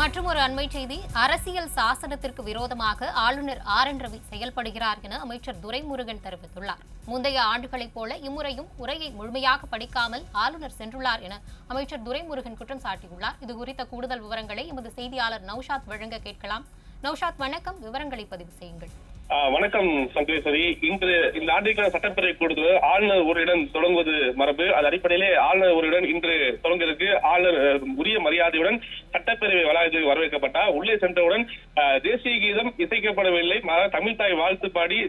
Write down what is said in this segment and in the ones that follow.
மற்றும் ஒரு அண்மை செய்தி அரசியல் சாசனத்திற்கு விரோதமாக ஆளுநர் ஆர். என். ரவி செயல்படுகிறார் என அமைச்சர் துரைமுருகன் தெரிவித்துள்ளார். முந்தைய ஆண்டுகளைப் போல இம்முறையும் உரையை முழுமையாக படிக்காமல் ஆளுநர் சென்றுள்ளார் என அமைச்சர் துரைமுருகன் குற்றம் சாட்டியுள்ளார். இது குறித்த கூடுதல் விவரங்களை எமது செய்தியாளர் நௌஷாத் வழங்க கேட்கலாம். நௌஷாத் வணக்கம். விவரங்களை பதிவு செய்யுங்கள். வணக்கம் சங்கரேஸ்வரி. இன்று இந்த ஆண்டிற்கான சட்டப்பேரவை கூடுதல் ஆளுநர் உரையுடன் தொடங்குவது மரபு. அது அடிப்படையிலே ஆளுநர் உரையுடன் இன்று தொடங்குவதற்கு ஆளுநர் உரிய மரியாதையுடன் சட்டப்பேரவை வளாகத்தில் வரவேற்கப்பட்டார். உள்ளே சென்றவுடன் தேசிய கீதம் இசைக்கப்படவில்லை. தமிழ் தாய் வாழ்த்து பாடி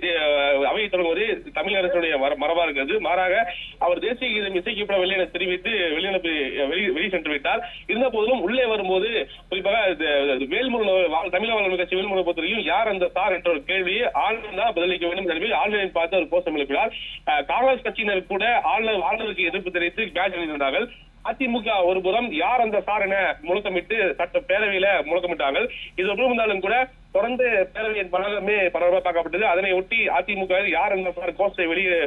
அவையை தொடங்குவது தமிழ் அரசுடைய மர- மரபா இருக்கிறது. மாறாக அவர் தேசிய கீதம் இசைக்கப்படவில்லை என தெரிவித்து வெளிநடப்பு வெளி வெளி சென்று விட்டார். இருந்த போதிலும் உள்ளே வரும்போது குறிப்பாக இது- வேல்முருகன் தமிழக வளர்ச்சி கட்சி வேல்முருகன் பொறுத்தவரைக்கும் யார் அந்த சார் என்ற ஒரு கேள்வியை ஆளுநர் தான் பதிலளிக்க வேண்டும் என்ற நிலையில் பார்த்து ஒரு கோஷம் எழுப்பினார் காங்கிரஸ் கட்சியினர் கூட ஆளுநர் ஆளுநருக்கு எதிர்ப்பு தெரிவித்து பேட்ச் அணிந்திருந்தார்கள் அதிமுக ஒரு புறம் யார் அந்த சார் என முழக்கமிட்டு சட்ட பேரவையில முழக்கமிட்டார்கள். இது ஒரு இருந்தாலும் கூட தொடர்ந்து பேரவையின் பலமே பரபரப்பாக பார்க்கப்பட்டது அதனை ஒட்டி அதிமுக யார் அந்த கோஷத்தை வெளியே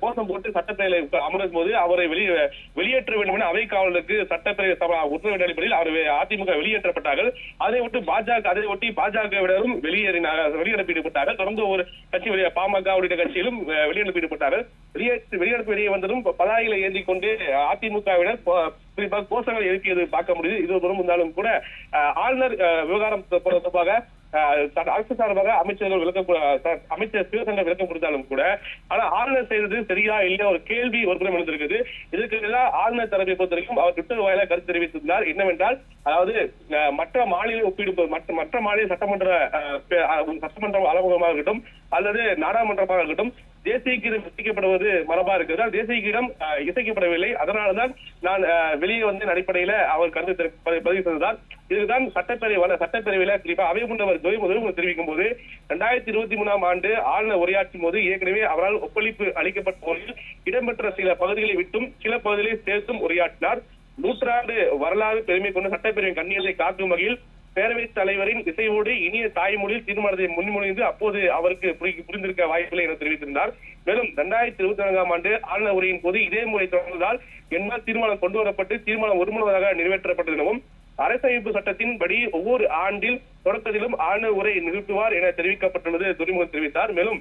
கோஷம் போட்டு சட்டப்பேரவை அமரும் போது அவரை வெளியே வெளியேற்ற வேண்டும் என அவை காவலருக்கு சட்டப்பேரவை சபா உத்தரவின் அடிப்படையில் அவர் அதிமுக வெளியேற்றப்பட்டார்கள் அதை ஒட்டி பாஜக அதை ஒட்டி பாஜகவினரும் வெளியேறினார்கள் வெளியனுப்பி ஈடுபட்டார்கள் தொடர்ந்து ஒரு கட்சி வெளியே பாமக உள்ளிட்ட கட்சியிலும் வெளியனுப்பி ஈடுபட்டார்கள் வெளியேற்று வெளியனுப்பு வெளியே வந்ததும் பதாயில ஏந்தி கொண்டு அதிமுகவினர் குறிப்பாக கோஷங்கள் எழுப்பியது பார்க்க முடியுது இது ஒரு இருந்தாலும் கூட ஆளுநர் அஹ், விவகாரம் தொடர்பாக அரசு சார்பாக அமைச்சர்கள் விளக்கம் அமைச்சர் சிவசங்கர் விளக்கம் கொடுத்தாலும் கூட ஆனா ஆளுநர் செய்தது சரியா இல்லையா ஒரு கேள்வி ஒரு புறம் எழுந்திருக்குது. இதற்கு எல்லாம் ஆளுநர் தரப்பை பொறுத்த வரைக்கும் அவர் ட்விட்டர் வாயிலாக கருத்து தெரிவித்திருந்தார். என்னவென்றால் அதாவது மற்ற மாநில ஒப்பீடு மற்ற மற்ற மாநில சட்டமன்ற சட்டமன்ற அலுவலகமாக இருக்கட்டும் அல்லது நாடாளுமன்றமாக இருக்கட்டும் தேசிய கீதம் இசைக்கப்படுவது மரபா இருக்குது தேசிய கீதம் இசைக்கப்படவில்லை. அதனாலதான் நான் வெளியே வந்து அடிப்படையில அவர் கருத்து பதிவு செய்ததால் இதுதான் சட்டப்பேரவை சட்டப்பேரவையில குறிப்பா அவை முன்னவர் துரை முதல் தெரிவிக்கும் போது ரெண்டாயிரத்தி இருபத்தி மூணாம் ஆண்டு ஆளுநர் உரையாற்றும் போது ஏற்கனவே அவரால் ஒப்பளிப்பு அளிக்கப்பட்ட போதில் இடம்பெற்ற சில பகுதிகளை விட்டும் சில பகுதிகளை சேர்த்தும் உரையாற்றினார். நூற்றாண்டு வரலாறு பெருமை கொண்டு சட்டப்பேரவை கண்ணியத்தை காக்கும் வகையில் பேரவைத் தலைவரின் இசையோடு இனிய தாய்மொழியில் தீர்மானத்தை முன்மொழிந்து அப்போது அவருக்கு புரிந்திருக்க வாய்ப்பில்லை என தெரிவித்திருந்தார். மேலும் இரண்டாயிரத்தி இருபத்தி நான்காம் ஆண்டு ஆளுநர் உரையின் போது இதே முறை தொடர்ந்ததால் என்னால் தீர்மானம் கொண்டு வரப்பட்டு தீர்மானம் ஒருமனதாக நிறைவேற்றப்பட்டது எனவும் அரசமைப்பு சட்டத்தின் படி ஒவ்வொரு ஆண்டில் தொடக்கத்திலும் ஆளுநர் உரை நிகழ்த்துவார் என தெரிவிக்கப்பட்டுள்ளது துறைமுகம் தெரிவித்தார். மேலும்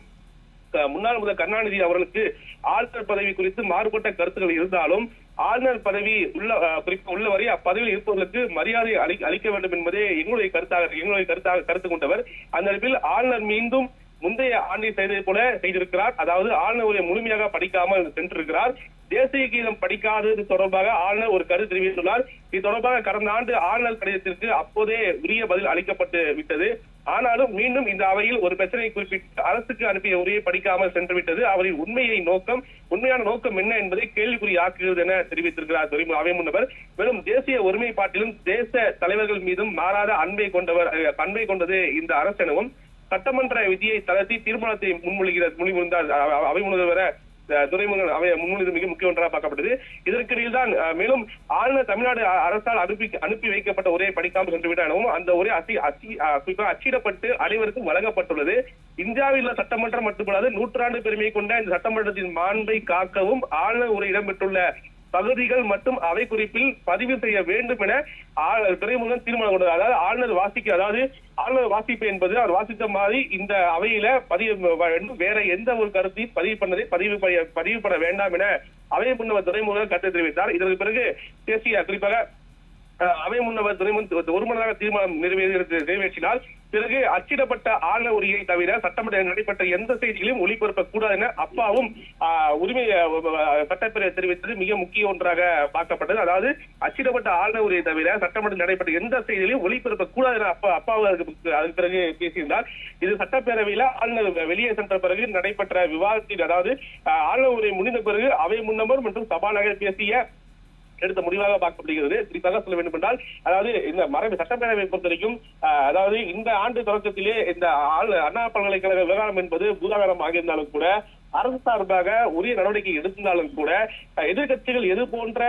முன்னாள் முதல் கருணாநிதி அவர்களுக்கு ஆளுநர் பதவி குறித்து மாறுபட்ட கருத்துக்கள் இருந்தாலும் ஆளுநர் பதவி உள்ள குறிப்பு உள்ள வரை அப்பதவியில் இருப்பவர்களுக்கு மரியாதை அளி அளிக்க வேண்டும் என்பதே எங்களுடைய கருத்தாக எங்களுடைய கருத்தாக கருத்து கொண்டவர். அந்த அளவில் ஆளுநர் மீண்டும் முந்தைய ஆண்டில் செய்ததை போல செய்திருக்கிறார். அதாவது ஆளுநர் உரையை முழுமையாக படிக்காமல் சென்றிருக்கிறார். தேசிய கீதம் படிக்காதது தொடர்பாக ஆளுநர் ஒரு கருத்து தெரிவித்துள்ளார். இது தொடர்பாக கடந்த ஆண்டு ஆளுநர் கடிதத்திற்கு அப்போதே உரிய பதில் அளிக்கப்பட்டு விட்டது. ஆனாலும் மீண்டும் இந்த அவையில் ஒரு பிரச்சனை குறிப்பிட்டு அரசுக்கு அனுப்பிய உரையை படிக்காமல் சென்று விட்டது. அவரின் உண்மையை நோக்கம் உண்மையான நோக்கம் என்ன என்பதை கேள்விக்குறியாக்குகிறது என தெரிவித்திருக்கிறார் அவை முன்னவர். வெறும் தேசிய ஒருமைப்பாட்டிலும் தேச தலைவர்கள் மீதும் மாறாத அன்பை கொண்டவர் அன்பை கொண்டது இந்த அரசு எனவும் சட்டமன்ற விதியை தளர்த்தி தீர்மானத்தை முன்மொழிகிற முன்மொழிந்தார் அவை முன்னவர் அஹ், அவை முன்மொழிந்து மிக முக்கிய ஒன்றாக பார்க்கப்பட்டது இதற்கிடையில் தான் மேலும் ஆளுநர் தமிழ்நாடு அரசால் அனுப்பி அனுப்பி வைக்கப்பட்ட உரையை படிக்காமல் சென்று எனவும் அந்த உரை அச்சி அசி குறிப்பாக அச்சிடப்பட்டு அனைவருக்கும் வழங்கப்பட்டுள்ளது. இந்தியாவில் உள்ள சட்டமன்றம் மட்டுமல்லாது நூற்றாண்டு பெருமை கொண்ட இந்த சட்டமன்றத்தின் மாண்பை காக்கவும் ஆளுநர் உரை இடம்பெற்றுள்ள பகுதிகள் மற்றும் அவை குறிப்பில் பதிவு செய்ய வேண்டும் என துறைமுகம் தீர்மானம் கொண்டது. அதாவது ஆளுநர் வாசிக்க அதாவது ஆளுநர் வாசிப்பு என்பது அவர் வாசித்த மாதிரி இந்த அவையில பதிவு வேற எந்த ஒரு கருத்தையும் பதிவு பண்ணதை பதிவு பதிவு பண்ண வேண்டாம் என அவை முன்னவர் துறைமுகம் கருத்து தெரிவித்தார். இதற்கு பிறகு தேசிய குறிப்பாக அவை முன்னவர் ஒரு ஒருமனதாக தீர்மானம் நிறைவேற்றி நிறைவேற்றினால் பிறகு அச்சிடப்பட்ட ஆளுநர் உரையை தவிர சட்டமன்ற நடைபெற்ற எந்த செய்திகளையும் ஒளிபரப்ப கூடாது என அப்பாவும் உரிமை சட்டப்பேரவை தெரிவித்தது மிக முக்கிய ஒன்றாக பார்க்கப்பட்டது. அதாவது அச்சிடப்பட்ட ஆளுநர் உரையை தவிர சட்டமன்ற நடைபெற்ற எந்த செய்திகளையும் ஒளிபரப்ப கூடாது என அப்பா அப்பாவும் அதுக்கு அதுக்கு பிறகு பேசியிருந்தார். இது சட்டப்பேரவையில ஆளுநர் வெளியே சென்ற பிறகு நடைபெற்ற விவாதத்தில் அதாவது ஆஹ், ஆளுநர் உரை முடிந்த பிறகு அவை முன்னவர் மற்றும் சபாநாயகர் பேசிய எடுத்த முடிவாக பார்க்கப்படுகிறது. குறிப்பாக சொல்ல வேண்டும் என்றால் அதாவது இந்த மரபு சட்டப்பேரவை பொறுத்த வரைக்கும் அஹ், அதாவது இந்த ஆண்டு தொடக்கத்திலே இந்த ஆள் அண்ணா பல்கலைக்கழக விவகாரம் என்பது பூதாகரம் ஆகியிருந்தாலும் கூட அரசு சார்பாக உரிய நடவடிக்கை எடுத்திருந்தாலும் கூட எதிர்கட்சிகள் எதிர்க்கட்சிகள் எது போன்ற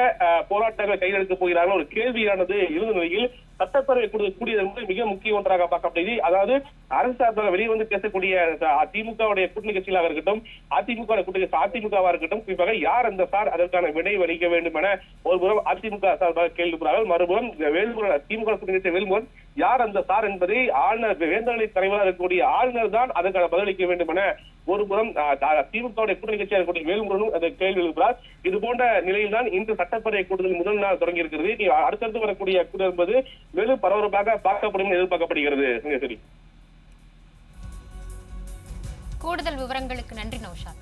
போராட்டங்களை கையெழுத்து போகிறார்கள் ஒரு கேள்வியானது இருந்த நிலையில் சட்டப்பேரவை கூடிய கூடியது என்பது மிக முக்கிய ஒன்றாக பார்க்கப்படுது அதாவது அரசு சார்பாக வெளியே வந்து பேசக்கூடிய அஹ், திமுகவுடைய கூட்டணி கட்சிகளாக இருக்கட்டும் அதிமுக கூட்டணி அதிமுகவா இருக்கட்டும் குறிப்பாக யார் அந்த சார் அதற்கான விடை வலிக்க வேண்டும் என ஒருபுறம் அதிமுக சார்பாக கேள்வி மறுபுறம் வேல்முருகன் திமுக கூட்டணி கட்சி வேல்முருகன் யார் அந்த சார் என்பதை ஆளுநர் வேந்தர்களை தலைவராக இருக்கக்கூடிய ஆளுநர் தான் அதற்கான பதிலளிக்க வேண்டும் என ஒரு புறம் திமுக கூட்டணி கட்சியாக இருக்கக்கூடிய வேலுமுருகனும் அந்த கேள்வி எழுப்புகிறார் இது போன்ற நிலையில் தான் இன்று சட்டப்பேரவை கூட்டத்தில் முதல் நாள் தொடங்கி இருக்கிறது. அடுத்தடுத்து வரக்கூடிய கூட்டம் என்பது மேலும் பரபரப்பாக பார்க்கப்படும் எதிர்பார்க்கப்படுகிறது. சரி. கூடுதல் விவரங்களுக்கு நன்றி நௌஷாத்.